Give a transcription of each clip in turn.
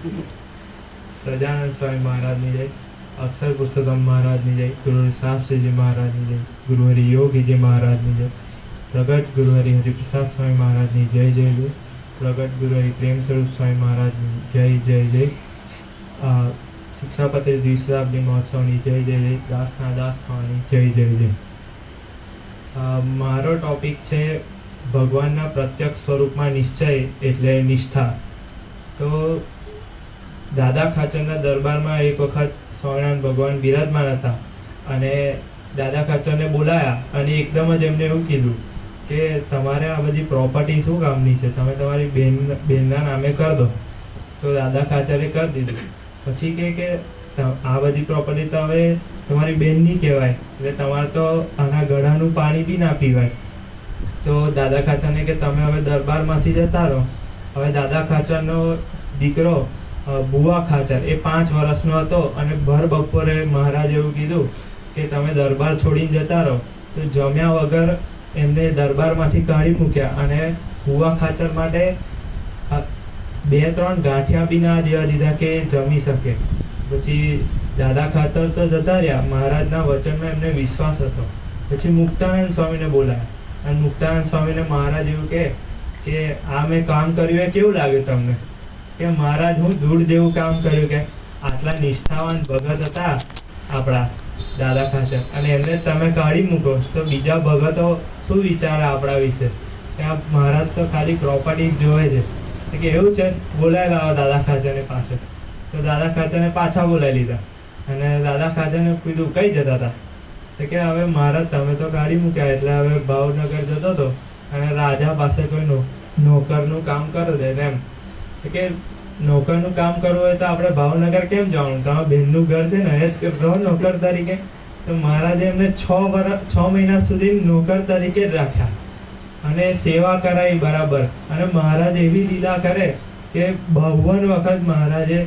સજાનંદ સ્વામી મહારાજની જય, અક્ષર પુરુષોત્તમ મહારાજની જય ગુરુ શાસ્ત્રીજી મહારાજની જય ગુરુ હરિ યોગીજી મહારાજની જય, પ્રગટ ગુરુ હરિ હરિપ્રસાદ સ્વામી મહારાજની જય જય ગુરુ પ્રગટ ગુરુ હરિ પ્રેમ સ્વરૂપ સ્વામી મહારાજની જય જય જય શિક્ષાપત્ર શિક્ષાપતિ દ્વિશતાબ્દી મહોત્સવની જય જય જય, દાસના દાસ થવાની જય જય જય. મારો ટોપિક છે ભગવાનના પ્રત્યક્ષ સ્વરૂપમાં નિશ્ચય એટલે નિષ્ઠા. તો દાદા ખાચરના દરબારમાં એક વખત સ્વામિનારાયણ ભગવાન બિરાજમાન હતા અને દાદા ખાચરને બોલાયા અને એકદમ જ એમને એવું કીધું કે તમારે આ બધી પ્રોપર્ટી શું કામની છે? તમે તમારી બેન, બેનના નામે કરી દો. તો દાદા ખાચરે કરી દીધું. પછી કે કે આ બધી પ્રોપર્ટી તો હવે તમારી બેનની કહેવાય. એટલે તમારે તો આના ગળાનું પાણી બી ના પીવાય. તો દાદા ખાચરને કે તમે હવે દરબારમાંથી જતા રહો. હવે દાદા ખાચરનો દીકરો બુવા ખાચર. એ પાંચ વર્ષનો હતો અને ભર બપોરે મહારાજ એવું કીધું કે તમે દરબાર છોડીને જતા રહો. તો જમ્યા વગર એમને દરબારમાંથી કાઢી મૂક્યા અને બુવા ખાચર માટે બે ત્રણ ગાંઠિયા બી ના દેવા દીધા કે જમી શકે. પછી દાદા ખાતર તો જતા રહ્યા. મહારાજના વચનમાં એમને વિશ્વાસ હતો. પછી મુક્તાનંદ સ્વામીને બોલાયા. અને મુક્તાનંદ સ્વામીને મહારાજ એવું કે, આ મેં કામ કર્યું, એ કેવું લાગ્યું તમને? કે મહારાજ, હું ધૂળ જેવું કામ કર્યું કે આટલા નિષ્ઠાવાન ભગત હતા આપણા દાદા ખાચર અને એમને તમે કાઢી મૂકો, તો બીજા ભગતો શું વિચારે આપણા વિશે? કે આ મહારાજ તો ખાલી પ્રોપર્ટી જોવે છે. કે એવું છે બોલાવી લાવો દાદા ખાચરને પાછળ. તો દાદા ખાચરને પાછા બોલાવી લીધા. અને દાદા ખાચરને કીધું, કઈ જતા હતા? તો કે, હવે મહારાજ, તમે તો કાઢી મૂક્યા, એટલે હવે ભાવનગર જતો હતો. અને રાજા પાસે કોઈ નોકરનું કામ કરો દે એમ કે નોકરનું કામ કરવું હોય તો આપણે ભાવનગર કેમ જવાનું? તમારા બેનનું ઘર છે ને જ રહો નોકર તરીકે. તો મહારાજે એમને છ વર્ષ છ મહિના સુધી નોકર તરીકે જ રાખ્યા. અને સેવા કરાવી બરાબર. અને મહારાજ એવી લીલા કરે કે બાવન વખત મહારાજે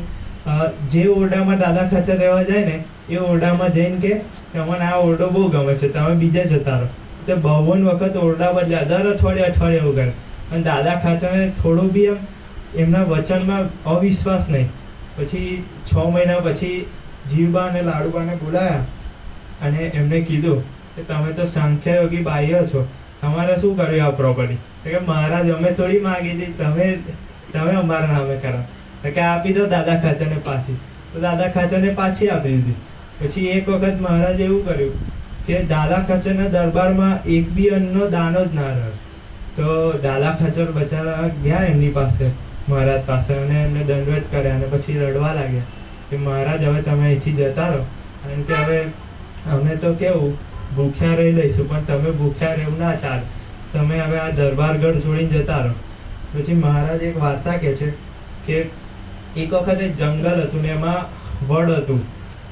જે ઓરડામાં દાદા ખચર રહેવા જાય ને, એ ઓરડામાં જઈને કે, તમને આ ઓરડો બહુ ગમે છે, તમે બીજા જતા રહો. તો બાવન વખત ઓરડા બદલ્યા, દર અઠવાડિયે અઠવાડિયે એવું અને દાદા ખાચરને થોડું બી એમ એમના વચનમાં અવિશ્વાસ નહીં. પછી છ મહિના પછી જીવબા અને લાડુબાને બોલાયા અને એમને કીધું કે તમે તો સંખ્યાયોગી બાહ્ય છો. તમારે શું કર્યું આ પ્રોપર્ટી કે મહારાજ, અમે થોડી માંગી હતી. તમે તમે અમારા નામે કરો. કે આપી દો દાદા ખાચરને પાછી. તો દાદા ખાચરને પાછી આપી દીધી. પછી એક વખત મહારાજે એવું કર્યું કે દાદા ખચરના દરબારમાં એક બી અન્નનો દાનો જ ના રહ્યો તો દાદા ખચર બચારા ગયા એમની પાસે. મહારાજ પાસે અને એમને દંડવત કર્યા અને પછી રડવા લાગ્યા કે મહારાજ, હવે તમે અહીંથી જતા રહો. કારણ કે હવે અમે તો કેવું, ભૂખ્યા રહી લઈશું પણ તમે ભૂખ્યા રહેવું ના ચાલે. તમે હવે આ દરબારગઢ છોડીને જતા રહો. પછી મહારાજ એક વાર્તા કહે છે કે એક વખત એક જંગલ હતું ને એમાં વડ હતું.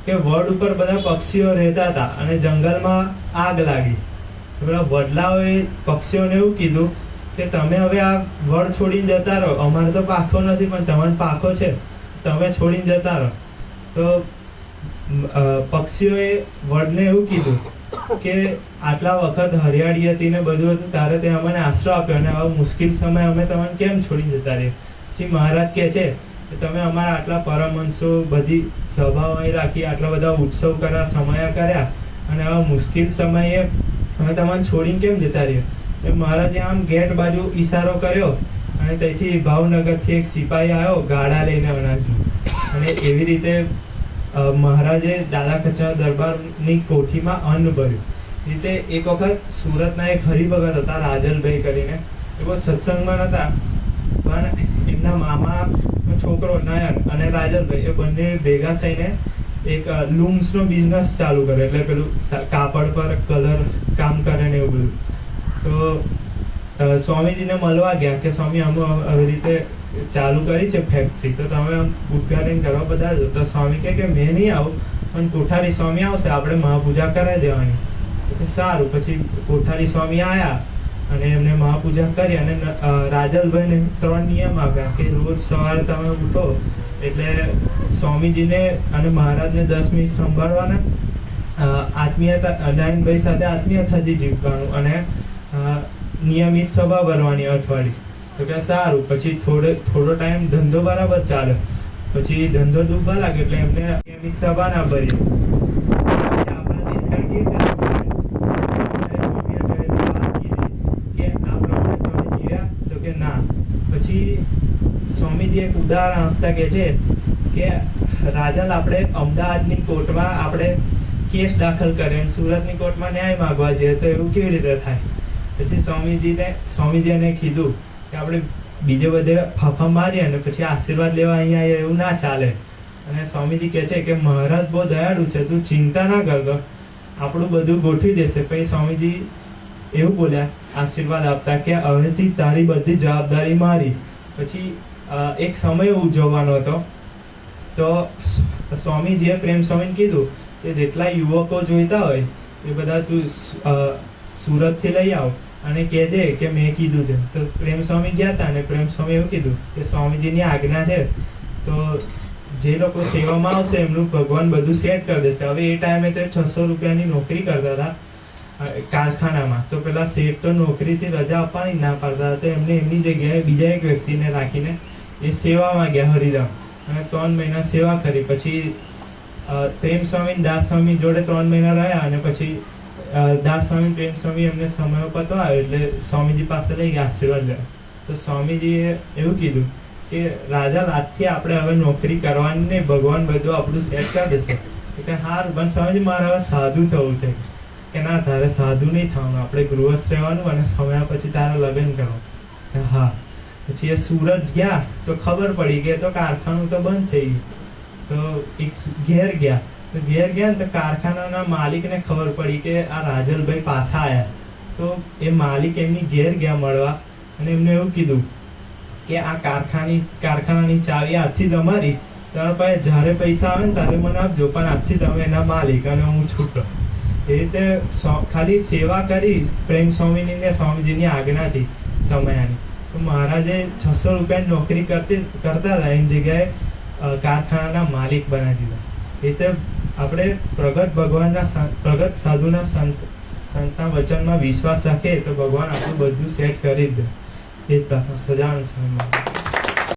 કે વડ ઉપર બધા પક્ષીઓ રહેતા હતા અને જંગલમાં આગ લાગી. પેલા વડલાઓએ પક્ષીઓને એવું કીધું કે તમે હવે આ વડ છોડીને જતા રહો. અમારે તો પાખો નથી, પણ તમારે પાખો છે. તમે છોડીને જતા રહો. તો પક્ષીઓએ વડને એવું કીધું કે આટલા વખત હરિયાળી હતી ને બધું હતું, તારે તે અમને આશરો આપ્યો અને આવો મુશ્કેલ સમય અમે તમને કેમ છોડીને જતા રહીએ? પછી મહારાજ કહે છે કે તમે અમારા આટલા પરમહંસો બધી સભાઓ અહીં રાખી, આટલા બધા ઉત્સવ કર્યા, સમયા કર્યા અને આવા મુશ્કેલ સમયે અમે તમને છોડીને કેમ જતા રહીએ? એ મહારાજે આમ ગેટ બાજુ ઈશારો કર્યો અને ત્યાંથી ભાવનગરથી એક સિપાહી આવ્યો ગાડા લઈને અનાજનું. અને એવી રીતે મહારાજે દાદા ખચર દરબારની કોઠીમાં અન્ન ભર્યું. રીતે એક વખત સુરતના એક હરિભગત હતા, રાજલભાઈ કરીને. એ બહુ સત્સંગમાં હતા પણ એમના મામાનો છોકરો નયન અને રાજલભાઈ, એ બંને ભેગા થઈને એક લૂમ્સનો બિઝનેસ ચાલુ કરે એટલે પેલું કાપડ પર, કલર કામ કરે ને એવું બધું. તો સ્વામીજીને મળવા ગયા કે, સ્વામી અમે આવી રીતે ચાલુ કરી છે ફેક્ટરી તો તમે ઉદઘાટન કરવા બધા તો સ્વામી કે, મેં નહીં આવું, પણ કોઠારી સ્વામી આવશે, આપણે મહાપૂજા કરાવી દેવાની. સારું. પછી કોઠારી સ્વામી આવ્યા અને એમને મહાપૂજા કરી અને રાજલભાઈને ત્રણ નિયમ આપ્યા કે, રોજ સવારે તમે ઉઠો, એટલે સ્વામીજીને અને મહારાજને દસ મિનિટ સંભાળવાના આત્મીયતા નયનભાઈ સાથે આત્મીયતાથી જીવવાનું અને નિયમિત સભા ભરવાની અઠવાડિયે. તો કે સારું, પછી થોડે, થોડો ટાઈમ ધંધો બરાબર ચાલે. પછી ધંધો ડૂબવા લાગે, એટલે એમને નિયમિત સભા ના ભરી આપણા દેશકાળ કેવી ના. પછી સ્વામીજી એક ઉદાહરણ આપતા કે છે કે રાજલ આપણે અમદાવાદની કોર્ટમાં આપણે કેસ દાખલ અને સુરતની કોર્ટમાં ન્યાય માગવા જઈએ તો એવું કેવી રીતે થાય? પછી સ્વામીજીને સ્વામીજી એને કીધું કે આપણે બીજે બધે ફાફા મારીએ અને પછી આશીર્વાદ લેવા અહીંયા એવું ના ચાલે. અને સ્વામીજી કહે છે કે મહારાજ બહુ દયાળુ છે, તું ચિંતા ના કર આપણું બધું ગોઠવી દેશે. પછી સ્વામીજી એવું બોલ્યા, આશીર્વાદ આપતા કે હવેથી તારી બધી જવાબદારી મારી. પછી એક સમય ઉજવવાનો હતો. તો સ્વામીજીએ પ્રેમ સ્વામીને કીધું કે જેટલા યુવકો જોઈતા હોય, એ બધા તું સુરતથી લઈ આવ. અને કહેજે કે મેં કીધું છે. તો પ્રેમ સ્વામી ગયા હતા અને પ્રેમ સ્વામી એવું કીધું કે સ્વામીજીની આજ્ઞા છે. તો જે લોકો સેવામાં આવશે એમનું ભગવાન બધું સેટ કરી દેશે. હવે એ ટાઈમે તે છસો રૂપિયાની નોકરી કરતા હતા કારખાનામાં. તો પેલા શેઠ તો નોકરીથી રજા આપવાની ના પાડતા હતા. એમને એમની જગ્યાએ બીજા એક વ્યક્તિને રાખીને એ સેવામાં ગયા હરિરામ. અને ત્રણ મહિના સેવા કરી. પછી પ્રેમ સ્વામી દાસ સ્વામી જોડે ત્રણ મહિના રહ્યા અને પછી દાસ સ્વામી પ્રેમ સ્વામી એમને સમય પતો આવ્યો એટલે સ્વામીજી પાસે લઈ આશીર્વાદ લેવા. તો સ્વામીજીએ એવું કીધું કે, રાજા રાતથી આપણે હવે નોકરી કરવાની નહીં, ભગવાન બધું આપણું સેટ કરી દેશે. એટલે હાર પણ સ્વામીજી, મારે હવે સાધુ થવું છે. કે, ના, તારે સાધુ નહીં થવાનું. આપણે ગૃહસ્થ રહેવાનું અને સમય પછી તારે લગ્ન કરવાનું. હા. પછી એ સુરત ગયા તો ખબર પડી કે તો કારખાનું તો બંધ થઈ ગયું. તો એક ઘેર ગયા. તો ઘેર ગયા તો કારખાનાના માલિકને ખબર પડી કે આ રાજલભાઈ પાછા આવ્યા તો એ માલિક એમની ઘેર ગયા મળવા અને એમને એવું કીધું કે આ કારખાની, કારખાનાની ચાવી આજથી તમારી ત્રણ પાસે જ્યારે પૈસા આવે ને ત્યારે મને આપજો, પણ આજથી તમે એના માલિક અને હું છૂટો. એ રીતે ખાલી સેવા કરી પ્રેમ સ્વામીની ને સ્વામીજીની આજ્ઞાથી સમયાની. તો મહારાજે છસો રૂપિયાની નોકરી કરતી, કરતા હતા, એની જગ્યાએ કારખાનાના માલિક બનાવી દીધા. એ રીતે આપણે પ્રગટ ભગવાનના પ્રગટ સાધુના સંત, સંતના વચનમાં વિશ્વાસ રાખીએ તો ભગવાન આપણું બધું સેટ કરી દે. એ સજાનંદ સ્વામી